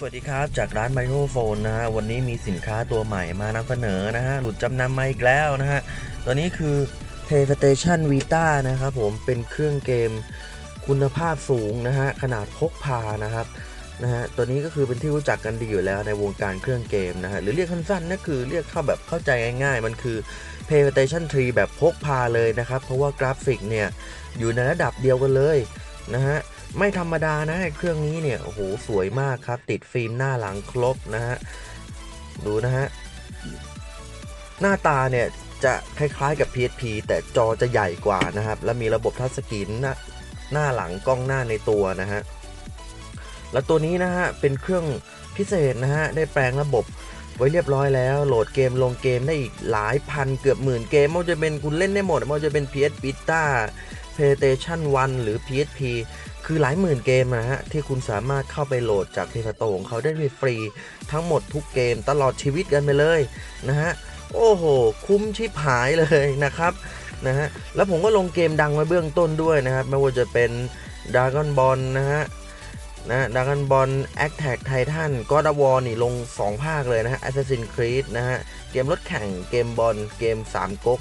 สวัสดีครับ จากร้านไมโครโฟนนะฮะวันนี้มีสินค้าตัวใหม่มานำเสนอนะฮะหลุดจำนำมาอีกแล้วนะฮะตัวนี้คือ PlayStation Vita นะครับผมเป็นเครื่องเกมคุณภาพสูงนะฮะขนาดพกพานะครับนะฮะตัวนี้ก็คือเป็นที่รู้จักกันดีอยู่แล้วในวงการเครื่องเกมนะฮะหรือเรียกสั้นๆนั่นคือเรียกเข้าแบบเข้าใจง่ายๆ มันคือ PlayStation 3 แบบพกพาเลยนะครับ เพราะว่ากราฟิกเนี่ยอยู่ในระดับเดียวกันเลยนะฮะ ไม่ธรรมดานะเครื่องนี้เนี่ยโอ้โหสวยมากครับ ติดฟิล์มหน้าหลังครบนะฮะดูนะฮะหน้าตาเนี่ยจะคล้ายๆกับ PSP แต่จอจะใหญ่กว่านะครับ และมีระบบทัชสกรีนหน้าหน้าหลังกล้องหน้าในตัวนะฮะแล้วตัวนี้นะฮะเป็นเครื่องพิเศษนะฮะได้แปลงระบบไว้เรียบร้อยแล้ว โหลดเกมลงเกมได้อีกหลายพันเกือบหมื่นเกมไม่ว่าจะเป็นคุณเล่นได้หมดไม่ว่าจะเป็น PS Vita PlayStation 1 หรือ PSP คือหลายหมื่นเกมนะฮะ ที่คุณสามารถเข้าไปโหลดจากเพย์สโตของเขาได้ฟรี ทั้งหมดทุกเกมตลอดชีวิตกันไปเลยนะฮะ โอ้โห คุ้มชิบหายเลยนะครับนะฮะ แล้วผมก็ลงเกมดังไว้เบื้องต้นด้วยนะครับ ไม่ว่าจะเป็น Dragon Ball นะฮะนะดากอนบอลแอคแท็กไททันก็ดวอนี่ลง 2 ภาคเลยนะฮะ Assassin's Creed นะฮะ เกมรถแข่งเกมบอลเกม 3ก๊ก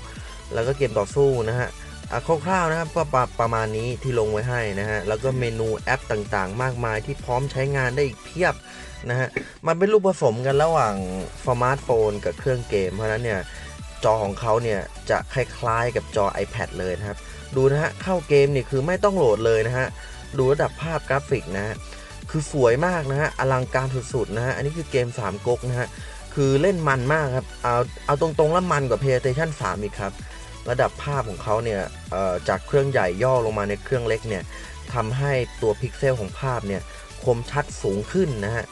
แล้วก็เกมต่อสู้นะฮะ คร่าวๆนะครับก็ประประมาณนี้ที่ลงไว้ให้นะฮะแล้วก็เมนูแอปต่างๆ มากมายที่พร้อมใช้งานได้อีกเพียบนะฮะมันเป็นรูปผสมกันระหว่างสมาร์ทโฟนกับเครื่องเกม เพราะฉะนั้นเนี่ยจอของเขาเนี่ยจะคล้ายๆกับจอ iPad เลยนะครับ ดูนะฮะเข้าเกมเนี่คือไม่ต้องโหลดเลยนะฮะดูระดับภาพกราฟิกนะฮะคือสวยมากนะฮะอลังการสุดๆนะฮะอันนี้คือเกม 3ก๊กนะฮะคือเล่นมันมากครับเอาเอาตรงๆแล้วมันกว่า PlayStation 3 อีกครับ ระดับภาพของเขาเนี่ยจากเครื่องใหญ่ย่อลงมาในเครื่องเล็กเนี่ยทำให้ตัวพิกเซลของภาพเนี่ยคมชัดสูงขึ้นนะฮะ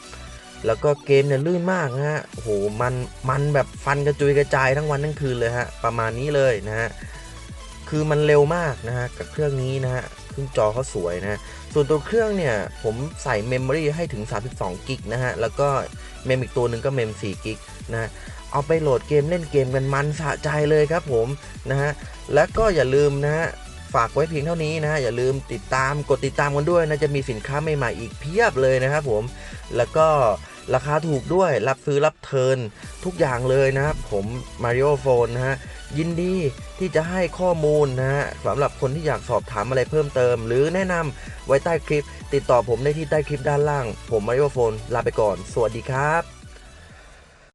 แล้วก็เกมเนี่ยลื่นมากนะฮะโอ้โหมันมันแบบฟันกระจุยกระจายทั้งวันทั้งคืนเลยฮะประมาณนี้เลยนะฮะคือมันเร็วมากนะฮะกับเครื่องนี้นะฮะ เครื่องจอเขาสวยนะฮะส่วนตัวเครื่องเนี่ย ผมใส่เมมโมรีให้ถึง 32 กิกนะฮะ แล้วก็เมมอีกตัวหนึ่งก็เมม 4 กิกนะฮะเอาไปโหลดเกมเล่นเกมกันมันสะใจเลยครับผมนะฮะ และก็อย่าลืมนะฮะฝากไว้เพียงเท่านี้นะฮะอย่าลืมติดตามกดติดตามกันด้วยนะจะมีสินค้าใหม่ๆอีกเพียบเลยนะครับผมแล้วก็ราคาถูกด้วยรับซื้อรับเทิร์นทุกอย่างเลยนะครับผม Mario Phone นะฮะ ยินดีที่จะให้ข้อมูลนะฮะสำหรับคนที่อยากสอบถามอะไรเพิ่มเติม หรือแนะนำไว้ใต้คลิป ติดต่อผมได้ที่ใต้คลิปด้านล่าง ผมมาริโอโฟนลาไปก่อน สวัสดีครับ